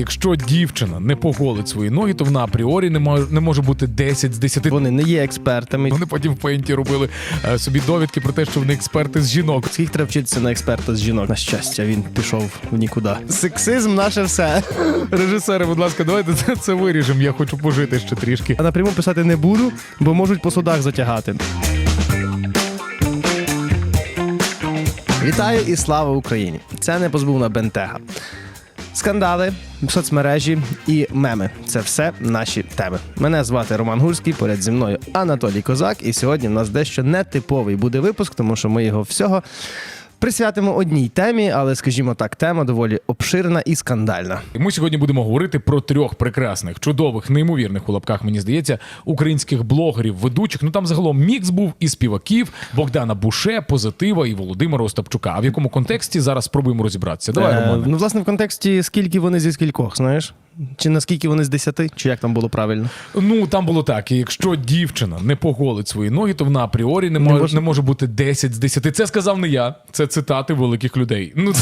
якщо дівчина не поголить свої ноги, то вона апріорі не може, не може бути 10 з 10. Вони не є експертами. Вони потім в пейнті робили е, собі довідки про те, що вони експерти з жінок. Скільки треба вчитися на експерта з жінок? На щастя, він пішов в нікуди. Сексизм наше все. Режисери, будь ласка, давайте це, це виріжемо. Я хочу пожити ще трішки. А напряму писати не буду, бо можуть по судах затягати. Вітаю і слава Україні! Це не позбувна бентега. Скандали, соцмережі і меми це все наші теми. Мене звати Роман Гурський, поряд зі мною Анатолій Козак. І сьогодні в нас дещо нетиповий буде випуск, тому що ми його всього присвятимо одній темі, але, скажімо так, тема доволі обширна і скандальна. Ми сьогодні будемо говорити про трьох прекрасних, чудових, неймовірних у лапках, мені здається, українських блогерів, ведучих. Ну там загалом мікс був і співаків Богдана Буше, Позитива і Володимира Остапчука. А в якому контексті зараз спробуємо розібратися? Давай, Е, Романе. ну, власне, в контексті скільки вони зі скількох, знаєш? Чи наскільки вони з десяти, чи як там було правильно? Ну там було так: і якщо дівчина не поголить свої ноги, то вона апріорі не може, може- не може бути 10 з 10. Це сказав не я, це цитати великих людей. Ну.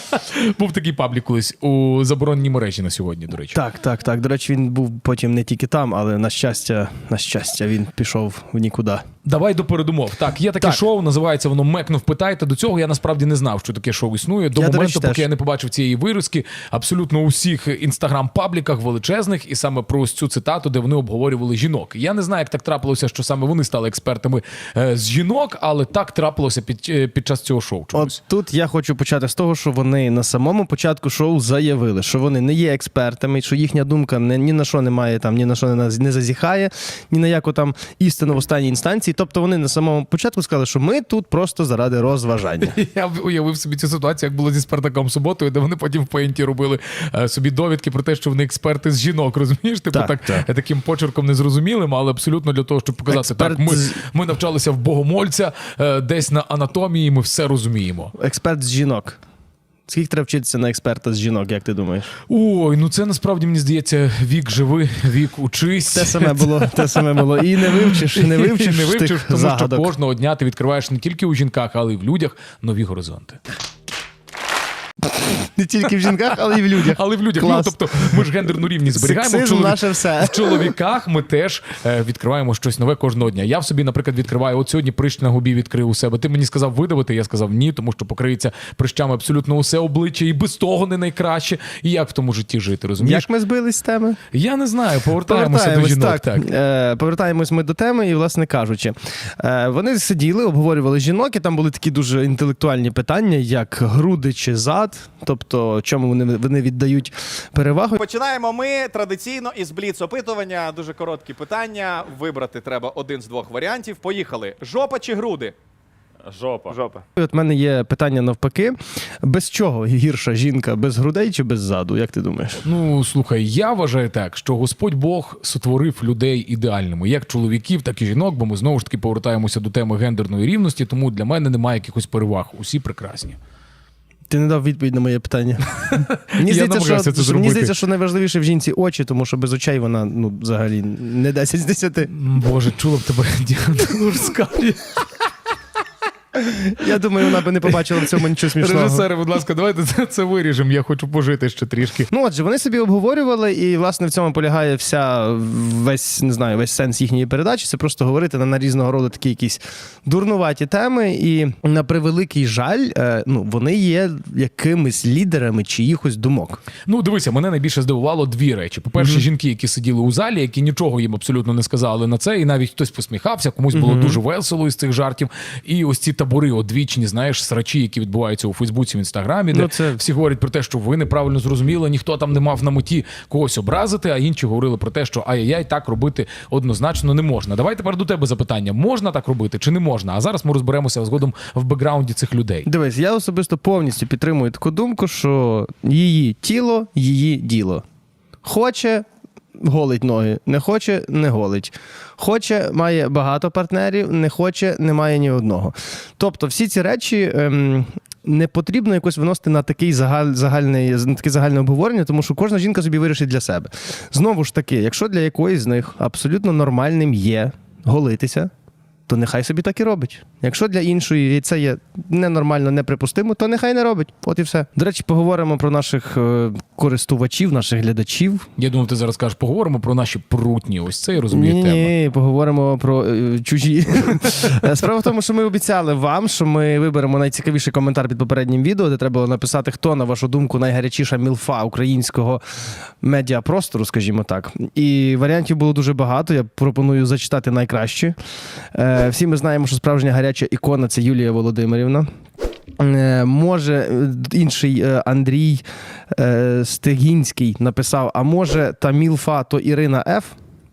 був такий паблік колись у забороненій мережі на сьогодні. До речі, Так, так, так. До речі, він був потім не тільки там, але на щастя, на щастя, він пішов в нікуди. Давай до передумов. Так, є таке Так. шоу, називається воно Мекнув питайте. До цього я насправді не знав, що таке шоу існує. До Я, до моменту, речі, поки теж. я не побачив цієї виразки, абсолютно у всіх інстаграм-пабліках величезних, і саме про ось цю цитату, де вони обговорювали жінок. Я не знаю, як так трапилося, що саме вони стали експертами е, з жінок, але так трапилося під, е, під час цього шоу. Чомусь. От тут я хочу почати з того, що вони на самому початку шоу заявили, що вони не є експертами, що їхня думка не, ні на що не має там, ні на що не, не зазіхає, ні на яку там істину в останній інстанції. Тобто вони на самому початку сказали, що ми тут просто заради розважання. Я уявив собі цю ситуацію, як було зі Спартаком суботою, де вони потім в пейнті робили е, собі довідки про те, що вони експерти з жінок. Розумієш? Типу Так, так, так. е, таким почерком незрозумілим, але абсолютно для того, щоб показати, Експерт так ми, ми навчалися в богомольця е, десь на анатомії, ми все розуміємо. Експерт з жінок. Скільки треба вчитися на експерта з жінок, як ти думаєш? Ой, ну це насправді мені здається, вік живи, вік учись. Те саме було, те саме було. І не вивчиш, не вивчиш, не вивчиш, тому загадок. що кожного дня ти відкриваєш не тільки у жінках, але й в людях нові горизонти. Не тільки в жінках, але й в людях. Але в людях, Клас. ну тобто ми ж гендерну рівність зберігаємо. в Сексизм чоловік- наше все. В чоловіках ми теж е, відкриваємо щось нове кожного дня. Я в собі, наприклад, відкриваю. От сьогодні прищ на губі відкрив у себе. Ти мені сказав видавити, я сказав ні, тому що покриється прищами абсолютно усе обличчя, і без того не найкраще. І як в тому житті жити, розумієш? Як ми збились з теми? Я не знаю, повертаємося до жінок. Так, Е, повертаємось ми до теми, і, власне кажучи, е, вони сиділи, обговорювали жінок, і там були такі дуже інтелектуальні питання, як груди чи зад, тобто чому вони, вони віддають перевагу. Починаємо ми традиційно із бліц опитування. Дуже короткі питання. Вибрати треба один з двох варіантів. Поїхали. Жопа чи груди? Жопа. Жопа. От мене є питання навпаки: без чого гірша жінка, без грудей чи без заду? Як ти думаєш? Ну слухай, я вважаю так, що Господь Бог сотворив людей ідеальними, як чоловіків, так і жінок, бо ми знову ж таки повертаємося до теми гендерної рівності, тому для мене немає якихось переваг. Усі прекрасні. Ти не дав відповідь на моє питання. Мені здається, що, це мені здається, що найважливіше в жінці очі, тому що без очей вона ну, взагалі не 10 з 10. Боже, чула б тебе Діана. Я думаю, вона би не побачила в цьому нічого смішного. Режисери, будь ласка, давайте це, це виріжемо. Я хочу пожити ще трішки. Ну, отже, вони собі обговорювали, і власне в цьому полягає вся весь не знаю, весь сенс їхньої передачі. Це просто говорити на, на різного роду такі якісь дурнуваті теми. І на превеликий жаль, е, ну вони є якимись лідерами чиїхось думок. Ну, дивися, мене найбільше здивувало дві речі. По-перше, жінки, які сиділи у залі, які нічого їм абсолютно не сказали на це, і навіть хтось посміхався, комусь було дуже весело із цих жартів. І ось ці табори одвічні, знаєш, срачі, які відбуваються у Фейсбуці, в інстаграмі, де Ну, це- всі говорять про те, що ви неправильно зрозуміли, ніхто там не мав на меті когось образити, а інші говорили про те, що ай-яй, так робити однозначно не можна. Давай тепер до тебе запитання: можна так робити чи не можна? А зараз ми розберемося згодом в бекграунді цих людей. Дивись, я особисто повністю підтримую таку думку, що її тіло, її діло. Хоче. Голить ноги, не хоче, не голить. Хоче, має багато партнерів, не хоче, немає ні одного. Тобто, всі ці речі ем, не потрібно якось виносити на такий загаль, загальний, на таке загальне обговорення, тому що кожна жінка собі вирішить для себе. Знову ж таки, якщо для якоїсь з них абсолютно нормальним є голитися, то нехай собі так і робить. Якщо для іншої це є ненормально, неприпустимо, то нехай не робить. От і все. До речі, поговоримо про наших е, користувачів, наших глядачів. Я думав, ти зараз кажеш, поговоримо про наші прутні. Ось це я розумію Ні, поговоримо про е, чужі. Справа в тому, що ми обіцяли вам, що ми виберемо найцікавіший коментар під попереднім відео, де треба було написати, хто, на вашу думку, найгарячіша мілфа українського медіапростору, скажімо так. І варіантів було дуже багато. Я пропоную зачитати найкращі. Е, Всі ми знаємо, що справжня гаряча ікона це Юлія Володимирівна. Е, Може, е, інший е, Андрій Стегінський написав: а може, та мілфа то Ірина Ф.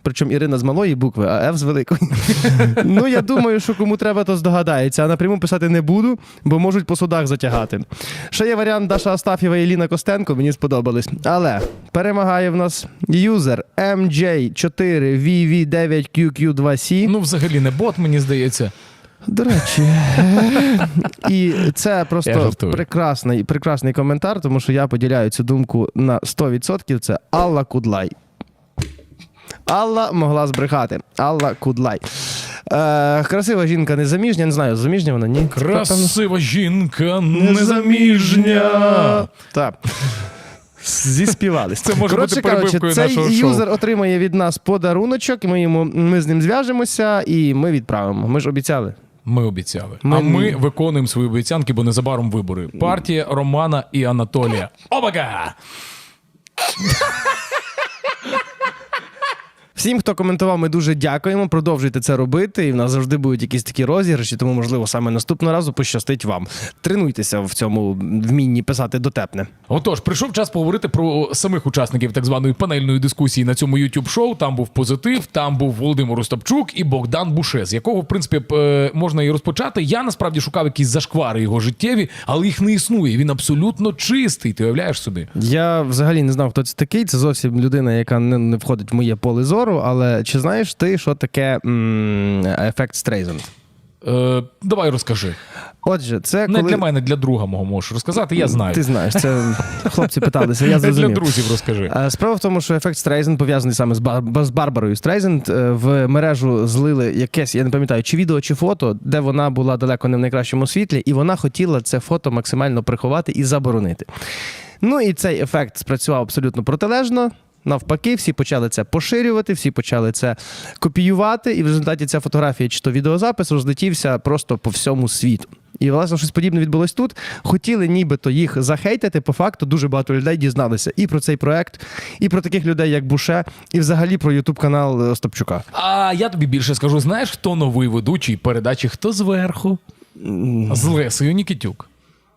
Причому Ірина з малої букви, а Ф з великої. ну, я думаю, що кому треба, то здогадається. А напряму писати не буду, бо можуть по судах затягати. Ще є варіант Даша Астафєва і Ліна Костенко, мені сподобались. Але перемагає в нас юзер MJ4VV9QQ2C. Ну, взагалі не бот, мені здається. До речі, і це просто прекрасний, прекрасний коментар, тому що я поділяю цю думку на 100%. Це Алла Кудлай. Алла могла збрехати. Алла Кудлай. Е, красива жінка незаміжня, не знаю, заміжня вона? Ні. Красива жінка, незаміжня. Так. Зіспівались. Це може Коротше бути перебивкою цей нашого шоу. юзер отримає від нас подаруночок, ми, йому, ми з ним зв'яжемося і ми відправимо. Ми ж обіцяли. Ми обіцяли. Ми- А ми виконуємо свої обіцянки, бо незабаром вибори. Партія Романа і Анатолія. Обага! Всім, хто коментував, ми дуже дякуємо. Продовжуйте це робити. І в нас завжди будуть якісь такі розіграші, тому, можливо, саме наступного разу пощастить вам. Тренуйтеся в цьому вмінні писати дотепне. Отож, прийшов час поговорити про самих учасників так званої панельної дискусії на цьому youtube шоу Там був позитив, там був Володимир Остапчук і Богдан Буше, з якого, в принципі, е, можна і розпочати. Я насправді шукав якісь зашквари його життєві, але їх не існує. Він абсолютно чистий. Ти уявляєш собі? Я взагалі не знав, хто це такий. Це зовсім людина, яка не, не входить в моє поле зору. Але чи знаєш ти, що таке м, ефект Стрейзенд? Е, давай розкажи. Отже, це Не коли... для мене, для друга мого можеш розказати. Я знаю. Ти знаєш, це хлопці питалися, я для друзів розкажи. Е, Справа в тому, що ефект Стрейзенд пов'язаний саме з, Бар- з Барбарою Стрейзенд. Е, В мережу злили якесь, я не пам'ятаю, чи відео, чи фото, де вона була далеко не в найкращому світлі, і вона хотіла це фото максимально приховати і заборонити. Ну і цей ефект спрацював абсолютно протилежно. Навпаки, всі почали це поширювати, всі почали це копіювати, і в результаті ця фотографія чи то відеозапис розлетівся просто по всьому світу. І власне щось подібне відбулось тут. Хотіли нібито їх захейтити. По факту дуже багато людей дізналися і про цей проект, і про таких людей, як Буше, і взагалі про Ютуб канал е, Остапчука. А я тобі більше скажу: знаєш, хто новий ведучий передачі Хто зверху? З Лесею Нікітюк.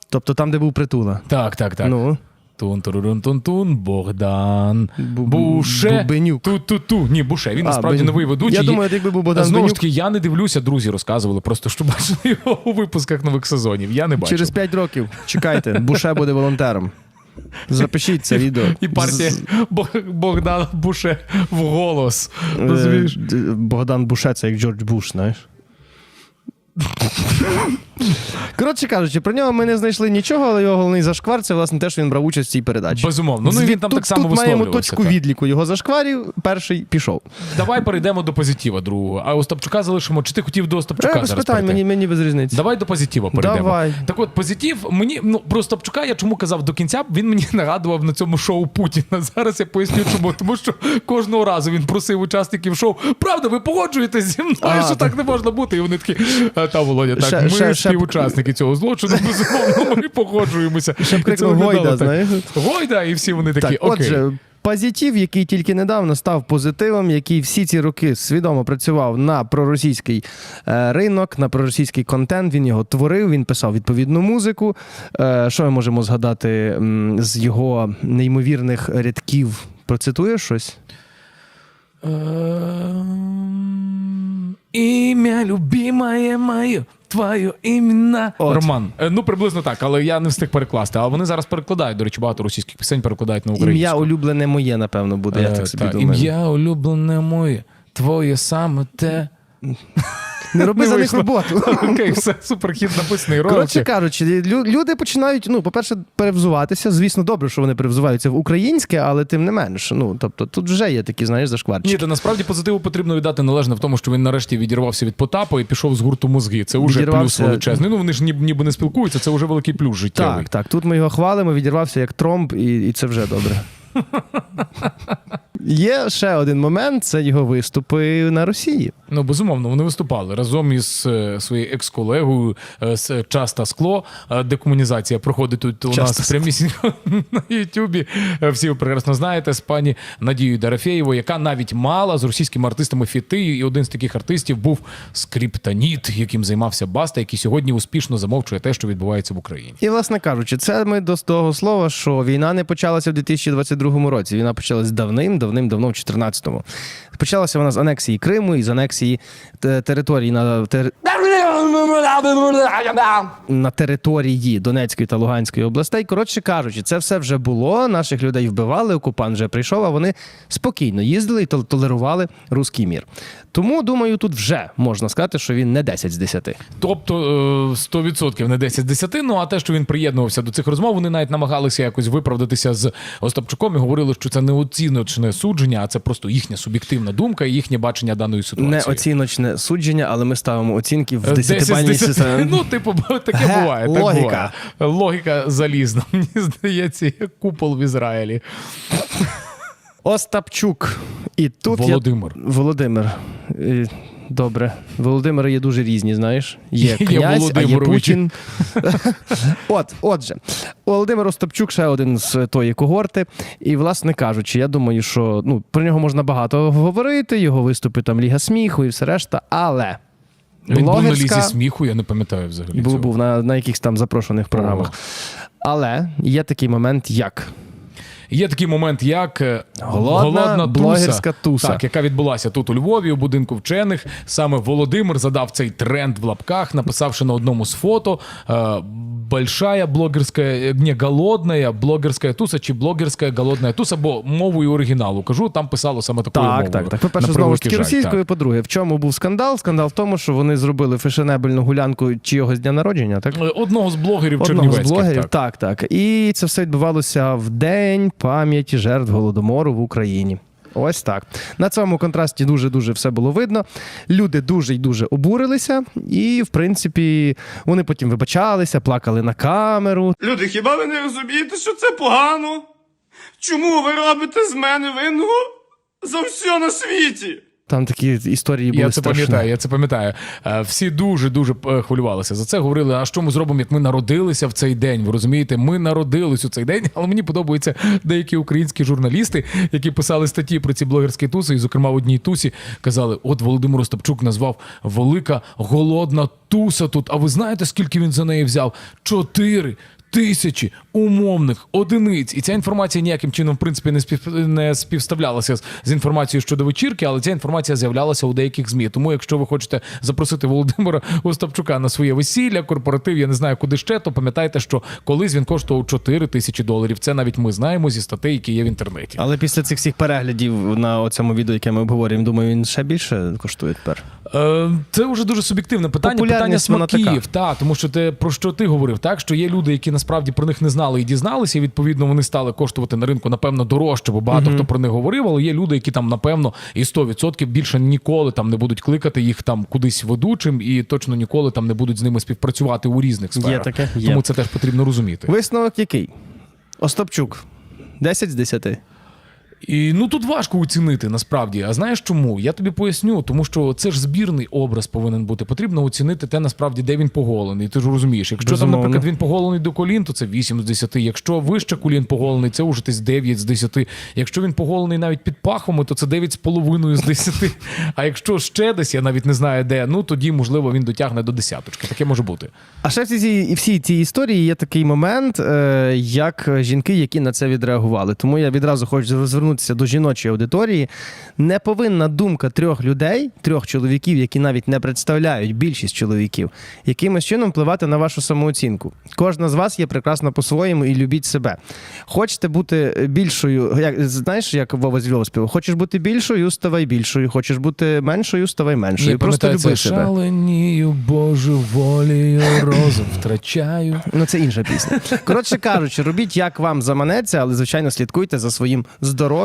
Тобто там, де був притула. Так, так, так. Ну Тун турурун тун тун Богдан Бу- Буше. Бубенюк. Ту ту ту. Ні, Буше. Він А, насправді Бен- новий ведучий. Я думаю, якби був Богдан Знову ж Бенюк, таки, я не дивлюся, друзі розказували, просто що бачили його у випусках нових сезонів. Я не бачу. через 5 років чекайте, Буше буде волонтером. Запишіть це відео. І партія З- Бог- Богдана Буше в голос. е, Розумієш? д- Богдан Буше, це як Джордж Буш, знаєш. Коротше кажучи, про нього ми не знайшли нічого, але його головний зашквар це власне те, що він брав участь в цій передачі. Безумовно. Ну він там тут, так само тут маємо точку так. відліку його зашкварів. Перший пішов. Давай перейдемо до позитива другого. А Остапчука залишимо. Чи ти хотів до Остапчука Е, зараз мені, мені без різниці. Давай до позитива перейдемо. Давай. Так от, позитив, мені ну про Остапчука я чому казав до кінця, він мені нагадував на цьому шоу Путіна. Зараз я поясню, чому. Тому що кожного разу він просив учасників шоу. Правда, ви погоджуєтеся зі мною, А, що так. так не можна бути. І вони такі, та Володя, так, Ще- ми ще- співучасники цього злочину, безумовно, ми погоджуємося. Крикнув «Гойда», знаєш. Гойда, і всі вони такі, Так, окей. отже, позитив, який тільки недавно став позитивом, який всі ці роки свідомо працював на проросійський е, ринок, на проросійський контент. Він його творив, він писав відповідну музику. Е, що ми можемо згадати з його неймовірних рядків? Процитуєш щось? Ем, Ім'я любимое моє, твоє ім'я. От. Роман. Е, Ну, приблизно так, але я не встиг перекласти. А вони зараз перекладають. До речі, багато російських пісень перекладають на українську. Ім'я улюблене моє, напевно, буде. Я Е, так собі та, думаю. Ім'я улюблене моє, твоє саме те. Не роби Не за них роботу. Окей, все суперхід написаний. Коротше кажучи, лю- люди починають, ну, по-перше, перевзуватися. Звісно, добре, що вони перевзуваються в українське, але тим не менш. Ну, тобто, тут вже є такі, знаєш, зашкварчики. Ні, та насправді позитиву потрібно віддати належне в тому, що він нарешті відірвався від Потапа і пішов з гурту мозги. Це вже плюс Відірвався. величезний. Ну вони ж ніби, ніби не спілкуються, це вже великий плюс життєвий. Так, так. Тут ми його хвалимо, відірвався як тромб, і, і це вже добре. Є ще один момент це його виступи на Росії. Ну безумовно, вони виступали разом із е, своєю екс-колегою е, з часта скло. Е, Декомунізація проходить тут у Часто нас прямісінько на Ютубі. Всі ви прекрасно знаєте з пані Надією Дарафєєвою, яка навіть мала з російськими артистами фіти. І один з таких артистів був Скриптоніт, яким займався Баста, який сьогодні успішно замовчує те, що відбувається в Україні. І, власне кажучи, це ми до того слова, що війна не почалася в 2022 році. Війна почалась давним, давним, давно в 14-му. Почалася вона з анексії Криму і з анексії території на на території Донецької та Луганської областей. Коротше кажучи, це все вже було. Наших людей вбивали, окупант вже прийшов, а вони спокійно їздили і тол- толерували руський мір. Тому думаю, тут вже можна сказати, що він не 10 з 10. Тобто е, 100% не 10 з 10. Ну а те, що він приєднувався до цих розмов, вони навіть намагалися якось виправдатися з Остапчуком і говорили, що це не оціночне судження, а це просто їхня суб'єктивна думка і їхнє бачення даної ситуації. Не оціночне судження, але ми ставимо оцінки в Е, 10 з 10-бальній 10. Ну, типу, таке Ге, буває. Так логіка. буває. Логіка залізна. Мені здається, як купол в Ізраїлі. Остапчук. І тут Володимир. Я... Володимир. Добре. Володимири є дуже різні, знаєш. Є Є а є Путін. От, отже, Володимир Остапчук ще один з тої когорти. І, власне кажучи, я думаю, що ну, про нього можна багато говорити, його виступи там Ліга сміху і все решта, але. Він був на лізі сміху, я не пам'ятаю взагалі. Був, був на, на якихось там запрошених програмах. Але є такий момент, як Є такий момент, як е, Голодна блогерська туса. Так, яка відбулася тут у Львові, у будинку вчених. Саме Володимир задав цей тренд в лапках, написавши на одному з фото е, большая блогерська, не голодная блогерська туса чи блогерська голодна туса, бо мовою оригіналу кажу, там писало саме такою Так, мовою. так, так. По-перше, знову ж таки російською. По-друге, в чому був скандал? Скандал в тому, що вони зробили фешенебельну гулянку чийогось дня народження, так? так. Е, Одного з блогерів Одного з блогерів, так. так, так. І це все відбувалося в день пам'яті жертв голодомору в Україні. Ось так. На цьому контрасті дуже-дуже все було видно. Люди дуже й дуже обурилися, і, в принципі, вони потім вибачалися, плакали на камеру. Люди, хіба ви не розумієте, що це погано? Чому ви робите з мене винного за все на світі? Там такі історії були Я це страшні. пам'ятаю, я це пам'ятаю. Е, Всі дуже дуже хвилювалися за це. Говорили, а що ми зробимо, як ми народилися в цей день? Ви розумієте, ми народились у цей день, але мені подобаються деякі українські журналісти, які писали статті про ці блогерські туси, і, зокрема, в одній тусі казали: от Володимир Остапчук назвав велика голодна туса тут. А ви знаєте, скільки він за неї взяв? Чотири. Тисячі умовних одиниць, і ця інформація ніяким чином в принципі не спів не співставлялася з, інформацією щодо вечірки, але ця інформація з'являлася у деяких змі. Тому, якщо ви хочете запросити Володимира Остапчука на своє весілля, корпоратив, я не знаю куди ще, то пам'ятайте, що колись він коштував 4 тисячі доларів. Це навіть ми знаємо зі статей, які є в інтернеті. Але після цих всіх переглядів на цьому відео, яке ми обговорюємо, думаю, він ще більше коштує тепер. Е, Це вже дуже суб'єктивне питання. Питання смаків. Та, тому що те, про що ти говорив, так що є люди, які насправді про них не знали і дізналися, і відповідно вони стали коштувати на ринку, напевно, дорожче, бо багато хто про них говорив, але є люди, які там, напевно, і 100% більше ніколи там не будуть кликати їх там кудись ведучим, і точно ніколи там не будуть з ними співпрацювати у різних сферах. таке, є. Тому це теж потрібно розуміти. Висновок який? Остапчук. 10 з 10. І ну тут важко оцінити насправді. А знаєш чому? Я тобі поясню, тому що це ж збірний образ повинен бути. Потрібно оцінити те, насправді, де він поголений. Ти ж розумієш, якщо Безумовно. там, наприклад, він поголений до колін, то це 8 з 10. Якщо вище колін поголений, це вже десь 9 з 10. Якщо він поголений навіть під пахами, то це 9,5 з 10. А якщо ще десь, я навіть не знаю де, ну тоді можливо він дотягне до десяточки. Таке може бути. А ще в цій, всій цій історії є такий момент, е, як жінки, які на це відреагували. Тому я відразу хочу звернути звернутися до жіночої аудиторії. Не повинна думка трьох людей, трьох чоловіків, які навіть не представляють більшість чоловіків, якимось чином впливати на вашу самооцінку. Кожна з вас є прекрасна по-своєму і любіть себе. Хочете бути більшою, як знаєш, як Вова Звілов співав? Хочеш бути більшою, ставай більшою. Хочеш бути меншою, ставай меншою. Я Просто люби себе. шаленію Божу волію, розум втрачаю. Ну, це інша пісня. Коротше кажучи, робіть як вам заманеться, але звичайно слідкуйте за своїм здоров'ям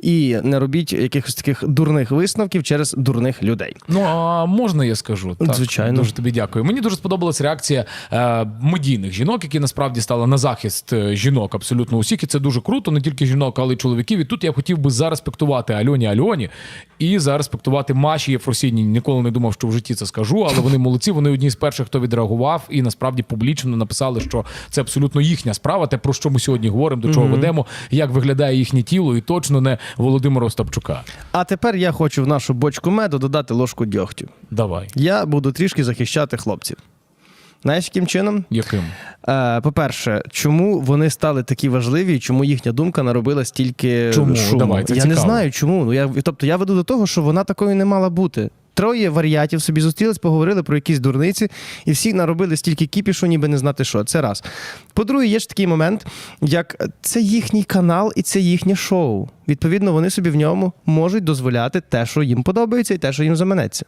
і не робіть якихось таких дурних висновків через дурних людей. Ну а можна я скажу? Так, Звичайно. Дуже тобі дякую. Мені дуже сподобалась реакція е, медійних жінок, які насправді стали на захист е, жінок абсолютно усіх. І це дуже круто, не тільки жінок, але й чоловіків. І тут я хотів би зареспектувати Альоні Альоні і зареспектувати Маші Єфросіні. Ніколи не думав, що в житті це скажу, але вони молодці. Вони одні з перших, хто відреагував і насправді публічно написали, що це абсолютно їхня справа. Те про що ми сьогодні говоримо, до чого ведемо, як виглядає їхнє тіло, і точно не Володимира Остапчука. А тепер я хочу в нашу бочку меду додати ложку дьогтю. Давай, Я буду трішки захищати хлопців. Знаєш, яким чином? яким? Е, по-перше, чому вони стали такі важливі, і чому їхня думка наробила стільки Чому? шуму? Давай, це я не знаю, чому. Ну я тобто я веду до того, що вона такою не мала бути. Троє варіатів собі зустрілись, поговорили про якісь дурниці, і всі наробили стільки кіпішу, ніби не знати що. Це раз. По-друге, є ж такий момент, як це їхній канал і це їхнє шоу. Відповідно, вони собі в ньому можуть дозволяти те, що їм подобається, і те, що їм заманеться.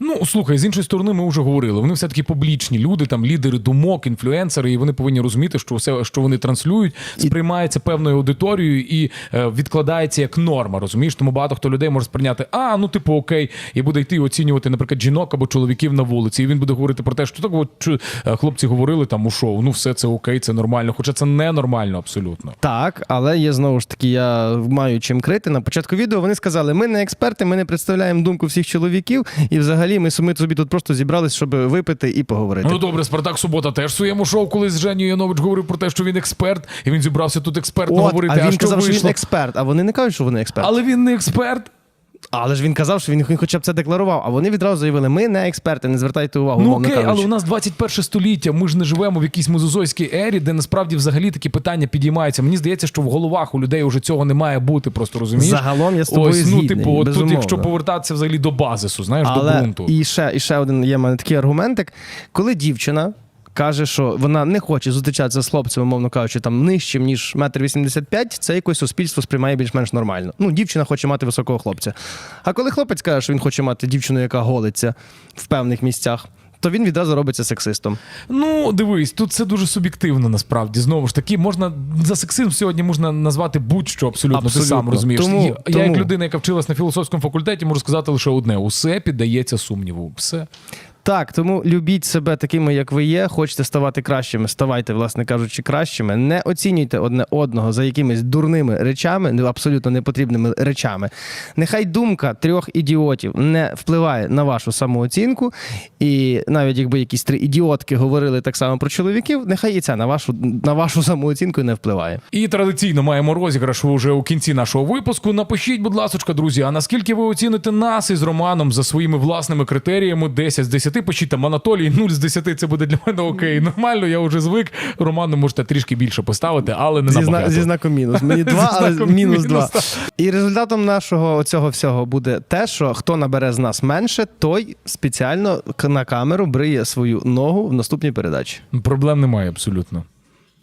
Ну слухай, з іншої сторони, ми вже говорили. Вони все таки публічні люди, там лідери думок, інфлюенсери, і вони повинні розуміти, що все, що вони транслюють, сприймається певною аудиторією і е, відкладається як норма. Розумієш, тому багато хто людей може сприйняти, а ну типу окей, і буде йти оцінювати, наприклад, жінок або чоловіків на вулиці. І він буде говорити про те, що так, от чу- е, хлопці говорили там у шоу. Ну все це окей, це нормально, хоча це ненормально абсолютно. Так, але є знову ж таки, я маю чим крити. На початку відео вони сказали: ми не експерти, ми не представляємо думку всіх чоловіків, і взагалі ми ми собі тут просто зібрались, щоб випити і поговорити. Ну добре, Спартак Субота теж в своєму шоу, коли з Женю Янович говорив про те, що він експерт, і він зібрався тут експертно От, говорити. а він що казав, що вийшло? він експерт, а вони не кажуть, що вони експерт. Але він не експерт. Але ж він казав, що він, хоча б це декларував. А вони відразу заявили: ми не експерти, не звертайте увагу. Ну окей, але у нас 21 століття. Ми ж не живемо в якійсь мезозойській ері, де насправді взагалі такі питання підіймаються. Мені здається, що в головах у людей вже цього не має бути. Просто розумієш? Загалом я з тобою Ось, ну типу, от тут, якщо повертатися взагалі до базису, знаєш, до Але ґрунту. і ще, і ще один є в мене такий аргументик. Коли дівчина каже, що вона не хоче зустрічатися з хлопцем, умовно кажучи, там нижчим, ніж метр вісімдесят п'ять, це якось суспільство сприймає більш-менш нормально. Ну, дівчина хоче мати високого хлопця. А коли хлопець каже, що він хоче мати дівчину, яка голиться в певних місцях, то він відразу робиться сексистом. Ну, дивись, тут це дуже суб'єктивно насправді. Знову ж таки, можна за сексизм сьогодні можна назвати будь-що абсолютно. Ти сам розумієш. Тому- я, я як людина, яка вчилась на філософському факультеті, можу сказати лише одне: усе піддається сумніву. Все. Так, тому любіть себе такими, як ви є. Хочете ставати кращими, ставайте, власне кажучи, кращими. Не оцінюйте одне одного за якимись дурними речами, абсолютно непотрібними речами. Нехай думка трьох ідіотів не впливає на вашу самооцінку. І навіть якби якісь три ідіотки говорили так само про чоловіків, нехай і це на вашу, на вашу самооцінку не впливає. І традиційно маємо розіграш вже у кінці нашого випуску. Напишіть, будь ласка, друзі, а наскільки ви оціните нас із Романом за своїми власними критеріями 10 з 10? Пишіть там Анатолій 0 з 10 це буде для мене окей. Нормально, я вже звик. Роману можете трішки більше поставити, але не Зі, зна- набагато. зі знаком мінус. Мені два, але знаком мінус мінус, два. І результатом нашого цього всього буде те, що хто набере з нас менше, той спеціально к- на камеру бриє свою ногу в наступній передачі. Проблем немає абсолютно.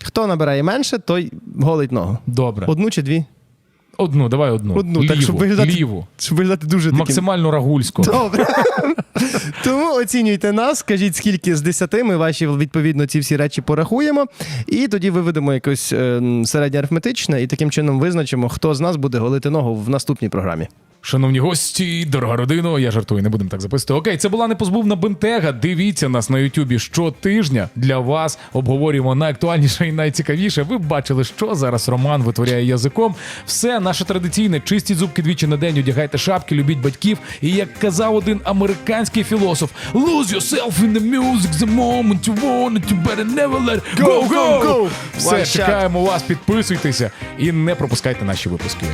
Хто набирає менше, той голить ногу. Добре. Одну чи дві? Одну, давай одну. Одну, ліву, так, щоб виглядати- ліву. Щоб виглядати дуже таким. Максимально рагульсько. Добре. Тому оцінюйте нас, скажіть, скільки з 10, ми ваші відповідно ці всі речі порахуємо, і тоді виведемо якось е, середнє арифметичне, і таким чином визначимо, хто з нас буде голити ногу в наступній програмі. Шановні гості, дорога родино, я жартую, не будемо так записувати. Окей, це була непозбувна бентега. Дивіться нас на Ютубі щотижня. Для вас обговорюємо найактуальніше і найцікавіше. Ви бачили, що зараз Роман витворяє язиком. Все наше традиційне, чистіть зубки двічі на день, одягайте шапки, любіть батьків. І як казав один американський філософ: Lose yourself in the music, the moment you want it, you better never let it go, Go, go! Все, One shot. чекаємо вас, підписуйтеся і не пропускайте наші випуски.